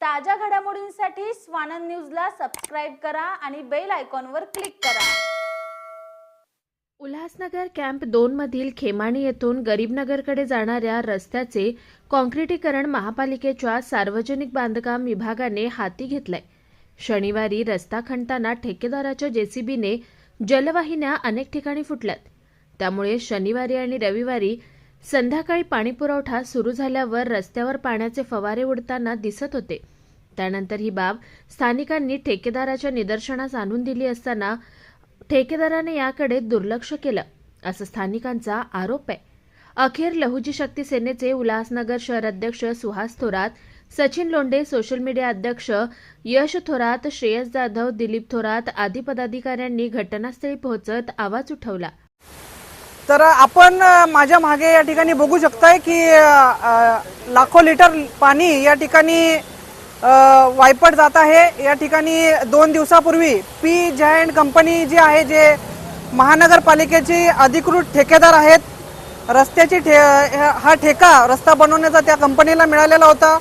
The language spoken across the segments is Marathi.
ताज्या घडामोडींसाठी स्वानंद न्यूजला सबस्क्राईब करा आणि बेल आयकॉनवर क्लिक करा. उल्हासनगर कॅम्प दोन मधील खेमाणी येथून गरीबनगरकडे जाणाऱ्या रस्त्याचे काँक्रिटीकरण महापालिकेच्या सार्वजनिक बांधकाम विभागाने हाती घेतलंय. शनिवारी रस्ता खणताना ठेकेदाराच्या जेसीबीने जलवाहिन्या अनेक ठिकाणी फुटल्यात. त्यामुळे शनिवारी आणि रविवारी संध्याकाळी पाणीपुरवठा सुरू झाल्यावर रस्त्यावर पाण्याचे फवारे उडताना दिसत होते. त्यानंतर ही बाब स्थानिकांनी ठेकेदाराच्या निदर्शनास आणून दिली असताना ठेकेदाराने याकडे दुर्लक्ष केलं असं स्थानिकांचा आरोप आहे. अखेर लहुजी शक्ती सेनेचे उल्हासनगर शहर अध्यक्ष सुहास थोरात सचिन लोंढे सोशल मीडिया अध्यक्ष यश थोरात श्रेयस जाधव दिलीप थोरात आदी पदाधिकाऱ्यांनी घटनास्थळी पोहोचत आवाज उठवला. तर आपण माझ्या मागे या ठिकाणी बघू शकताय की लाखो लिटर पाणी या ठिकाणी वायपट जात आहे. या ठिकाणी दोन दिवसापूर्वी पी जायंट कंपनी जी आहे जे महानगरपालिकेची अधिकृत ठेकेदार आहेत रस्त्याची ठे हा ठेका रस्ता बनवण्याचा त्या कंपनीला मिळालेला होता.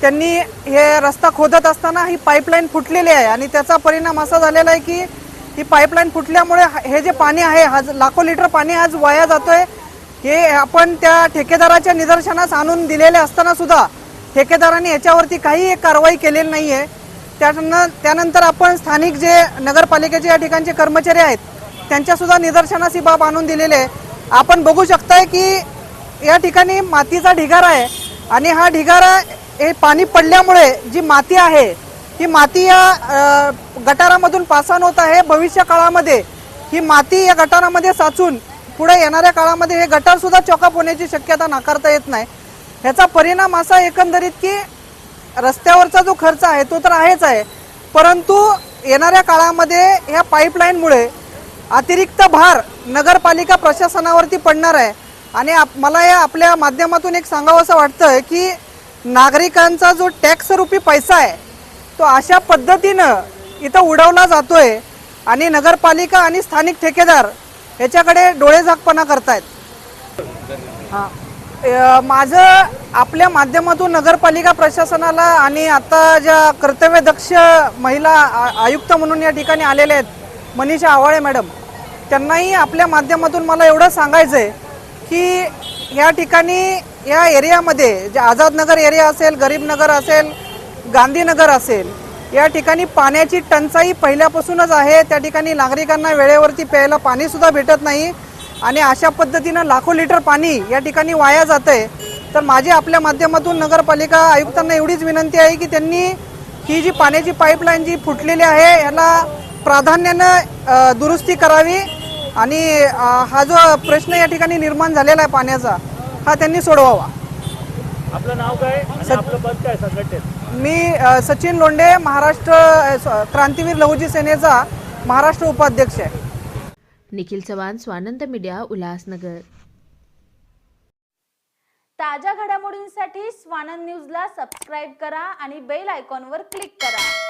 त्यांनी हे रस्ता खोदत असताना ही पाईपलाईन फुटलेली आहे आणि त्याचा परिणाम असा झालेला आहे की ही पाईपलाईन फुटल्यामुळे हे जे पाणी आहे आज लाखो लिटर पाणी आज वाया जातोय हे आपण त्या ठेकेदाराच्या निदर्शनास आणून दिलेले असताना सुद्धा ठेकेदाराने याच्यावरती काही एक कारवाई केलेली नाहीये. त्यानं त्यानंतर आपण स्थानिक जे नगरपालिकेचे या ठिकाणचे कर्मचारी आहेत त्यांच्या सुद्धा निदर्शनास ही बाब आणून दिलेली आहे. आपण बघू शकताय की या ठिकाणी मातीचा ढिगारा आहे आणि हा ढिगारा हे पाणी पडल्यामुळे जी माती आहे ही माती या गटारामधून पासान होत आहे. भविष्य काळामध्ये ही माती या गटारामध्ये साचून पुढे येणाऱ्या काळामध्ये हे गटार सुद्धा चॉकअप होण्याची शक्यता नाकारता येत नाही. ह्याचा परिणाम असा एकंदरीत की रस्त्यावरचा जो खर्च आहे तो तर आहेच आहे. परंतु येणाऱ्या काळामध्ये ह्या पाईपलाईनमुळे अतिरिक्त भार नगरपालिका प्रशासनावरती पडणार आहे. आणि आप- मला या आपल्या माध्यमातून एक सांगावं असं वाटतं की नागरिकांचा जो टॅक्सरूपी पैसा आहे तो अशा पद्धतीनं इथं उडवला जातोय आणि नगरपालिका आणि स्थानिक ठेकेदार याच्याकडे डोळेझाकपणा करतायत हा. माझं आपल्या माध्यमातून नगरपालिका प्रशासनाला आणि आता ज्या कर्तव्यदक्ष महिला आयुक्त म्हणून या ठिकाणी आलेल्या आहेत मनीषा आवाळे मॅडम त्यांनाही आपल्या माध्यमातून मला एवढं सांगायचं आहे की या ठिकाणी या एरियामध्ये जे आझादनगर एरिया असेल गरीबनगर असेल गांधीनगर असेल. या ठिकाणी पाण्याची टंचाई पहिल्यापासूनच आहे. त्या ठिकाणी नागरिकांना वेळेवरती प्यायला पाणी सुद्धा भेटत नाही. आणि अशा पद्धतीनं लाखो लिटर पाणी या ठिकाणी वाया जात आहे तर माझी आपल्या माध्यमातून नगरपालिका आयुक्तांना एवढीच विनंती आहे की त्यांनी ही जी पाण्याची पाईपलाईन जी फुटलेली आहे याला प्राधान्यानं दुरुस्ती करावी. आणि हा जो प्रश्न या ठिकाणी निर्माण झालेला आहे पाण्याचा हा त्यांनी सोडवावा. आपलं नाव काय? आपलं पद काय? संघटनेत मी सचिन लोंढे महाराष्ट्र क्रांतीवीर लहुजी सेनेचा महाराष्ट्र उपाध्यक्ष आहे. निखिल चव्हाण स्वानंद मीडिया उल्हासनगर. ताज्या घडामोडींसाठी स्वानंद न्यूजला सबस्क्राईब करा आणि बेल आयकॉनवर क्लिक करा.